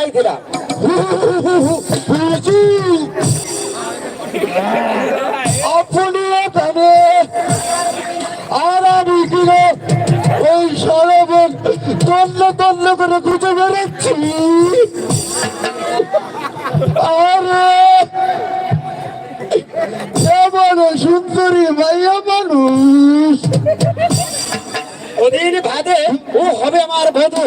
এই দিলাম। আপনি এখানে আর আমি কিনে ওই সরবন তন্ন তন্ন করে খুঁজে বেড়াচ্ছি। আরে এমন সুন্দরী ভাইয়া মানুষ? ভাদে ও হবে আমার বধূ।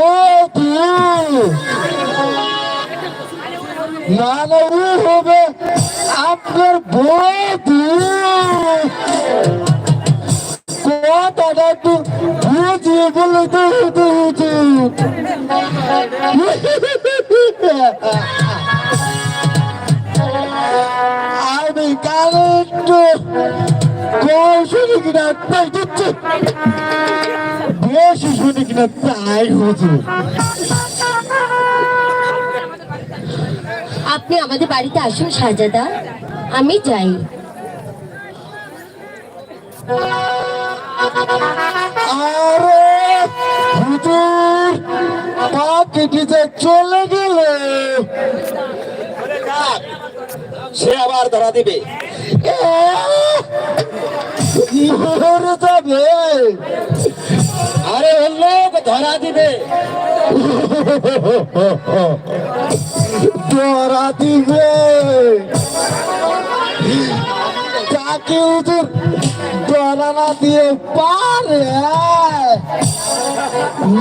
হবে আপনার বধু কথাটা একটু বুঝিয়ে বলে তো হতে উচিত আমি কম শুনি কিনা, তাই দিচ্ছি। বেশি শুনি কিনা, তাই হুজুর আপনি আমাদের বাড়িতে আসুন সাজাদা। আমি যাই। চলে গেল? সে আবার ধরা দিবে। যাবে? লোক ধরা দিবে। ধরা দিবে। তাকে হুজুর ধরা না দিয়ে পারে।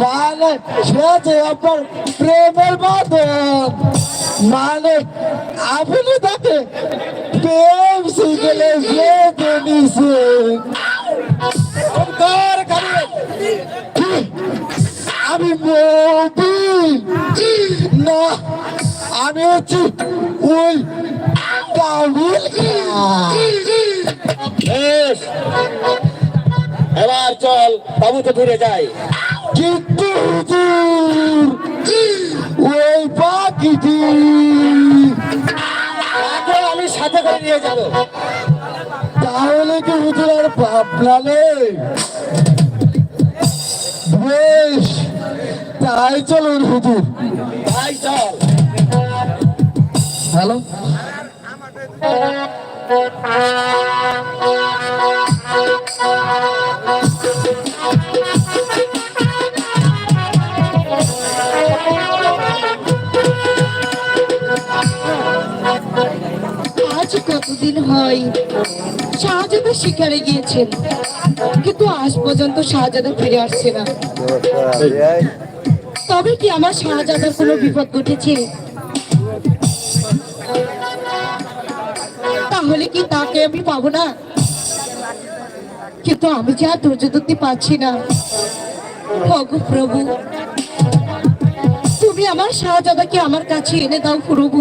মানে সে যে আপনার প্রেমের বাঁধন মানে আপনি তাকে প্রেম শিখলে কর খাবে আমি না আমি হচ্ছি ওই এবার চল তাবুতে ফিরে যাই কিন্তু ওই পাখিটি আমি সাথে করে নিয়ে যাব। তাহলে কি হুজুর আর ভাবনা নেই? বেশ। তাই চলুন হুজুর। তাই চল। হ্যালো? আজ হয়। শাহজাদা শিকারে গিয়েছেন। কিন্তু আজ পর্যন্ত শাহজাদা ফিরে আসছে না। তবে কি আমার শাহজাদার কোনো বিপদ ঘটেছে? তাহলে কি তাকে আমি পাবো না? কিন্তু আমি যা ধৈর্য ধরতে পারছি না। ভগো প্রভু আমার শাহজাদাকে আমার কাছে এনে দাও প্রভু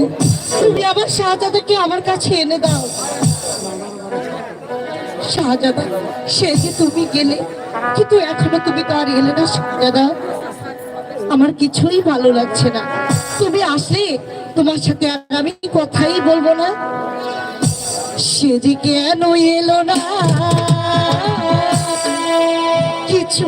তুমি আমার শাহজাদাকে আমার কাছে এনে দাও। শাহজাদা, সে যে তুমি গেলে, কিন্তু এখনও তুমি তো আর এলে না শাহজাদা। আমার কিছুই ভালো লাগছে না। তুমি আসলে তোমার সাথে আমি কথাই বলব না। সে যে কেন এলো না? কিছু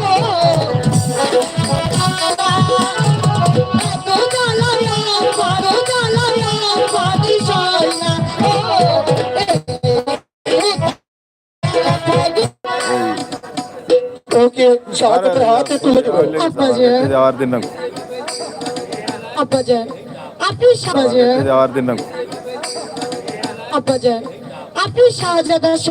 সভাপতির হাতে তুলে দেবো। আব্বাজান যাওয়ার দিন না আব্বাজান আপনি শাহজাহান যাওয়ার দিন না আব্বাজান আপনি শাহজাদা